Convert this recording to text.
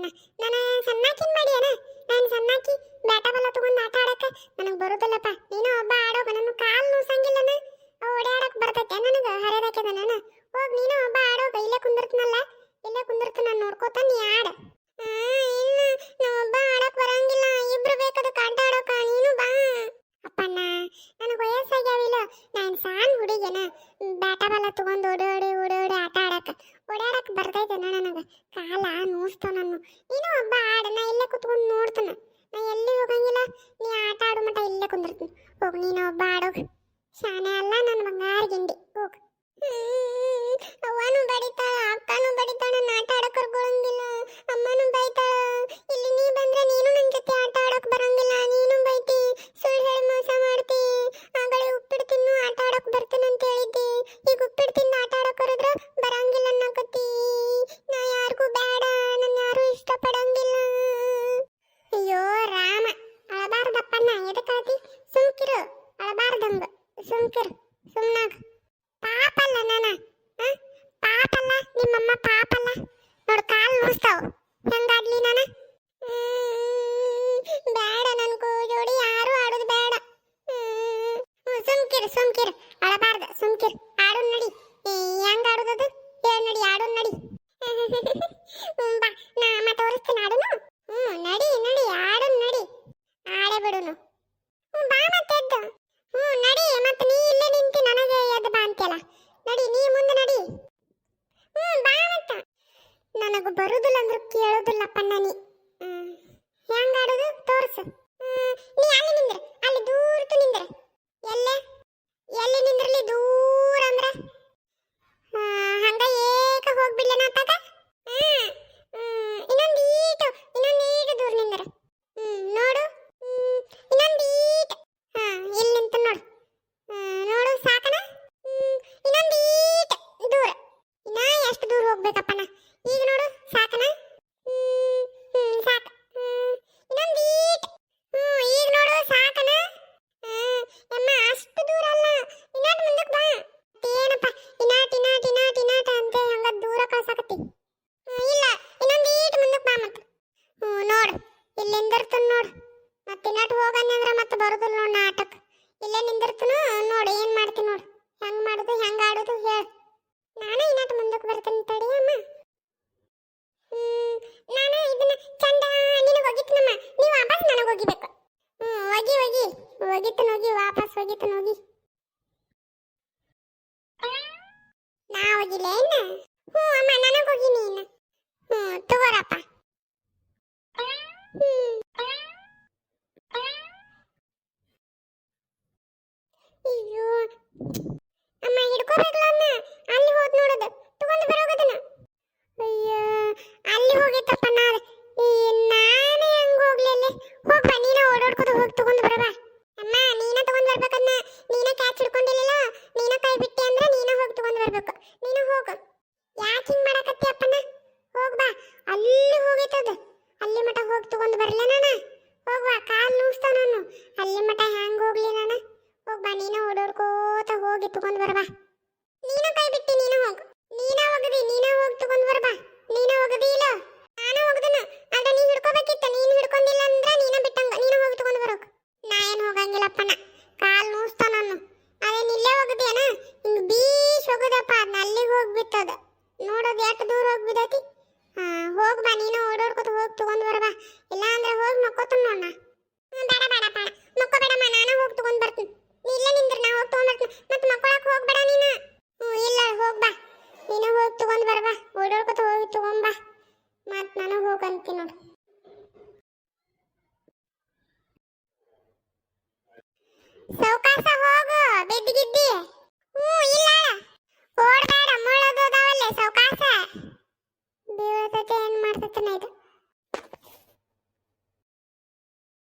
ಅಣ್ಣ ನಾನು ಸಣ್ಣಾಕಿನ ಮಾಡಿ ಅಣ್ಣ ನಾನು ಸಣ್ಣಾಕಿ ಬ್ಯಾಟ ಬಲ್ಲ ತಗೊಂಡು ಆಟ ಆಡಕ್ಕೆ. ನನಗೆ ಬರೋದಿಲ್ಲಪ್ಪ. ನೀನು ಒಬ್ಬ ಆಡೋ ನನ್ನ ಕಾಲು ನೋಸಂಗಿಲ್ಲನ? ಓಡಾಡಕ್ಕೆ ಬರ್ತೈತೆ ನನಗೆ ಹರಿದಾಕ್ಯದ ನಾನು ಹೋಗಿ, ನೀನು ಒಬ್ಬ ಆಡೋ, ಇಲ್ಲೇ ಕುಂದಿರ್ತನಲ್ಲ? ಇಲ್ಲೇ ಕುಂದಿರ್ತ ನಾನು ನೋಡ್ಕೋತ ನೀ ಆಡ. ನಾ ಎಲ್ಲಿ ಹೋಗಂಗಿಲ್ಲ? ನೀ ಆಟ ಆಡೋ ಮಟ್ಟ ಇಲ್ಲೇ ಕುಂದಿರ್ತೀನಿ. ಹೋಗ, ನೀನು ಒಬ್ಬ ಆಡೋಗ್ ಶಾನೆ ಅಲ್ಲ ನನ್ನ ಬಂಗಾರ ಗಿಂಡಿ. ಹೋಗ. ಅವನು ಬಡಿತ ಸುಮ್ಕಿರು, ಸುಮ್ಕಿರ್. ಅಳಬಾರ್ದ, ಸುಮ್ಕಿರ್. ಆಡು ನಡಿ. ಹೆಂಗ್ ಆಡೋದದು? ಹೇಳ ನಡಿ ಆಡು ನಡಿ. ಬಾ. ನಾ ಅಮ್ಮ ತೋರಿಸ್ತೀನಿ ಆಡುನು? ಹ್ಮ್, ನಡಿ ನಡಿ ಆಡು ನಡಿ. ಆಡೇ ಬಿಡುನು. ಬಾ ಮತ್ತೆ ಎದ್ದು. ಹ್ಮ್, ನಡಿ, ಮತ್ತೆ ನೀ ಇಲ್ಲೇ ನಿಂತಿ ನನಗೆ ಎದ್ದು ಬಾ ಅಂತೆಲ್ಲ ನಡಿ, ನೀ ಮುಂದೆ ನಡಿ. ಹ್ಮ್, ಬಾ ಮತ್ತ. ನನಗೆ ಬರುದಿಲ್ಲ ಅಂದ್ರೆ ಕೇಳೋದಿಲ್ಲಪ್ಪಣ್ಣ ನೀ ಹ್ಮ್ ಹೆಂಗ್ ಆಡೋದು ತೋರ್ಸು ಹ್ಮ್ ನೀ ಅಲ್ಲಿ ನಿಂದ್ರ ಅಲ್ಲಿ ದೂರತು ನಿಂದ್ರ ಎಲ್ಲೇ ಎಲ್ಲಿ ನಿಂದ್ರಲಿ ದೂರ ಅಂದ್ರ ಆ, ಹಂಗ ಏಕ ಹೋಗ್ಬಿಡ್ಲೇನ ಅತ್ತಾಗ ಹ್ಮ್ ಹ್ಮ್ ಇನ್ನೊಂದು ಈಟು ಇನ್ನೊಂದು ಈಟು ದೂರ ನಿಂದ್ರ ಹ್ಮ್ ನೋಡು ಹ್ಮ್ ಇನ್ನೊಂದು ಈಟ್ ಹಾ ಇಲ್ಲಿ ನಿಂತು ನೋಡು ಹ್ಮ್, ನೋಡು ಸಾಕನ ಹ್ಮ್ ಇನ್ನೊಂದು ಈಟ್ ದೂರ ಇನ್ನ ಎಷ್ಟು ದೂರ ಹೋಗ್ಬೇಕಪ್ಪನ ಈಗ ನೋಡು ಸಾಕನ ಹ್ಮ್ ಹ್ಮ್ ಸಾಕು ಹ್ಮ್ ಇನ್ನೊಂದು ಈಟ್ ಹ್ಮ್ ಈಗ ನೋಡು ಸಾಕನ ಹ್ಮ್ ಅಮ್ಮ ಅಷ್ಟು ದೂರ ಅಲ್ಲ ಇನ್ನಾಟ್ ಮುಂದಕ್ಕೆ ಬಾ ಏನಪ್ಪ ಇನಾಟ್ ಇನಾಟ್ ಇನಾಟ್ ಇನಾಟ್ ಅಂತ ಹಂಗ ದೂರ ಕಳ್ಸಾಕತ್ತಿ ಹ್ಮ್, ಇಲ್ಲ ಇನ್ನೊಂದು ಈಟ್ ಮುಂದಕ್ಕೆ ಬಾ ಮತ್ತೆ ಹ್ಞೂ ನೋಡು ಇಲ್ಲಿ ನಿಂದಿರ್ತನ್ ನೋಡು ಮತ್ತೆ ಇನ್ನಾಟ್ ಹೋಗಂದ್ರೆ ಮತ್ತೆ ಬರುದಿಲ್ಲ ನೋಡ್ ನಾಟಕ. ಇಲ್ಲೇ ನಿಂದಿರ್ತನು, ನೋಡಿ ಏನು ಮಾಡ್ತೀನಿ ನೋಡು. ಹೆಂಗ್ ಮಾಡುದು, ಹೆಂಗ್ ಆಡೋದು ಹೇಳ. ನಾನು ಇನ್ನಾಟ್ ಮುಂದಕ್ಕೆ ಬರ್ತೀನಿ ತಡಿ ಅಮ್ಮ. ನಾನು ಇದನ್ನ ಚಂದ ನಿನಗೆ ಒಗಿತೀನಮ್ಮ ನೀವು ವಾಪಸ್ ನನಗೆ ಒಗಿಬೇಕು ಹ್ಞೂ ಒಗಿ ಒಗಿ ಒಗಿತನ ಹೋಗಿ, ವಾಪಸ್ ಹೋಗಿತ್ತು ಹೋಗಿ. ನಾ ಹೋಗಿಲ್ಲ ಏನ? ಹ್ಞೂ ಅಮ್ಮ, ನನಗೆ ಹೋಗಿ ನೀನು. ಹ್ಞೂ, ತಗೋರಪ್ಪ. ಹ್ಮ್. ಅಯ್ಯೋ ಅಮ್ಮ, ಹಿಡ್ಕೋಬೇಕಲ್ಲ ಅಲ್ಲಿ ಹೋದ್ ನೋಡೋದು. ತಗೊಂಡು ಬರೋಗದನ್ನ ಅಯ್ಯೋ, ಅಲ್ಲಿ ಹೋಗಿತ್ತಪ್ಪ ನಾನು ಈ ನಾನೇ ಹೆಂಗ್ ಹೋಗ್ಲಿಲ್ಲ ಹೋಗ್ಬಾ, ನೀನ ಓಡಾಡ್ಕೋತ ಹೋಗಿ, ತಗೊಂಡು ಬರಬಾ ಅಮ್ಮ, ನೀನ ತಗೊಂಡ್ ಬರ್ಬೇಕನ್ನ ನೀನ ಕ್ಯಾಚ್ ಹಿಡ್ಕೊಂಡಿಲ್ಲ ನೀನ ಕೈ ಬಿಟ್ಟೆ ಅಂದ್ರೆ ನೀನ ಹೋಗಿ, ತಗೊಂಡು ಬರ್ಬೇಕು. ನೀನ ಹೋಗು. ಯಾಕೆ ಹಿಂಗ್ ಮಾಡಕತ್ತಿ ಅಪ್ಪನ ಹೋಗ್ಬಾ. ಅಲ್ಲಿ ಹೋಗಿತ್ತದು ಅಲ್ಲಿ ಮಟ ಹೋಗಿ, ತಗೊಂಡು ಬರ್ಲ ನಾನು. ಹೋಗ್ಬಾ, ಕಾಲ್ ನುಸ್ತಾವ ನಾನು. ಅಲ್ಲಿ ಮಟ ಹ್ಯಾಂಗ ಹೋಗ್ಲಿ ನಾನು? ಹೋಗ್ಬಾ ನೀನ ಓಡಾಡ್ಕೋತ ಹೋಗಿ ತಗೊಂಡ್ ಬರ್ಬಾ ನೀನು ಕೈ ಬಿಟ್ಟಿ ನೀನು ಹೋಗು. ನೀನ ಹೋಗದಿ, ನೀನ ಹೋಗಿ ತಗೊಂಡ್ ಬರ್ಬಾ ನೀನ ಹೋಗದಿ ಇಲ್ಲ? ನಾನು ಹೋಗದನ. ಆದ್ರೆ ನೀ ಹಿಡ್ಕೋಬೇಕಿತ್ತು. ನೀನು ಹಿಡ್ಕೊಂಡಿಲ್ಲ ಅಂದ್ರೆ ನೀನ ಬಿಟ್ಟಂಗ. ನೀನು ಹೋಗಿ ತಗೊಂಡ್ ಬರೋಕ್. ನಾ ಏನ್ ಹೋಗಂಗಿಲ್ಲಪ್ಪನ ಕಾಲ್ ನೋಸ್ತಾ ನಾನು. ಅದೇ ಇಲ್ಲೇ ಹೋಗದೇನ ಹಿಂಗ್ ಬೀಸ್ ಹೋಗುದಪ್ಪ. ಅದ್ನ ಅಲ್ಲಿಗೆ ಹೋಗ್ಬಿಟ್ಟದ. ನೋಡೋದು ಎಷ್ಟು ದೂರ ಹೋಗ್ಬಿದೈತಿ ಹಾ, ಹೋಗ್ ಬಾ. ನೀನು ಓಡೋಡ್ಕೋತ ಹೋಗಿ ತಗೊಂಡ್ ಬರ್ಬಾ ಇಲ್ಲ ಅಂದ್ರೆ ಹೋಗಿ ಮಕ್ಕೋತ ನೋಡ ಬೇಡ ಬೇಡ ಬೇಡ ಮಕ್ಕೋಬೇಡಮ್ಮ. ನಾನು ಹೋಗಿ ತಗೊಂಡ್ ಬರ್ತೀನಿ ನೀ ಇಲ್ಲೇ ನಿಂದ್ರ ನಾ ಹೋಗಿ ತಗೊಂಡ್ ಬರ್ತೀನಿ ಮತ್ತೆ ಮಕ್ಕೊಳಕ್ ಹೋಗ್ಬೇಡ ನೀನು ಹ್ಞೂ ಇಲ್ಲ ಹೋಗ್ ಬಾ ನೀನು ಹೋಗಿ ತಗೊಂಡ್ ಬರ್ಬಾ ಓಡಾಡ್ಕೊತ ಹೋಗಿ ತಗೊಂಡ್ ಬಾ ಮತ್ ನಾನು ಹೋಗಂತೀನಿ ನೋಡು ಸೌಕಾಸ ಹೋಗು ಬಿದ್ದಿ ಗಿದ್ದಿ ಹ್ಞೂ ಇಲ್ಲ